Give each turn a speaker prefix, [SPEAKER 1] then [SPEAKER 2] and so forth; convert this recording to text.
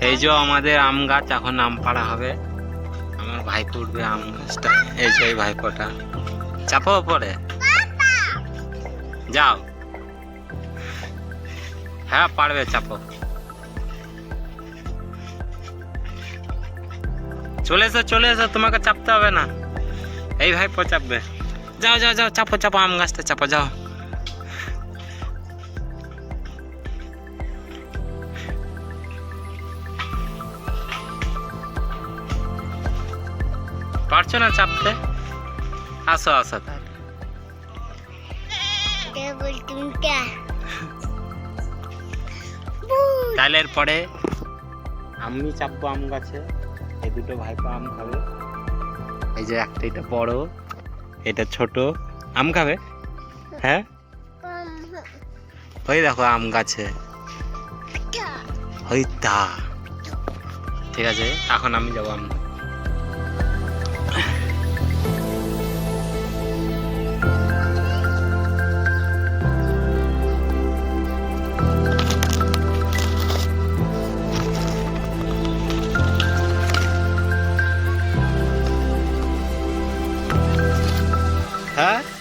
[SPEAKER 1] এই যে আমাদের আম গাছ, এখন আম পাড়া হবে। আমার ভাই উঠবে আম গাছটা। এই যে ভাইপোটা। চাপো পরে যাও। হ্যাঁ পারবে, চাপো। চলে এসো চলে এসো, তোমাকে চাপতে হবে না। এই ভাইপো চাপবে। যাও যাও যাও, চাপো চাপো আম গাছটা, চাপো, যাও। পারছ না চাপতে? আসো আসো তাহলে। তাহলে এরপরে আমি চাপবো আম গাছে এই দুটো ভাইপো আম খাবে। এই যে একটা এটা বড় এটা ছোট। আম খাবে? হ্যাঁ? ওই দেখো আম গাছে। ওই তা। ঠিক আছে এখন আমি যাব আম হ্যাঁ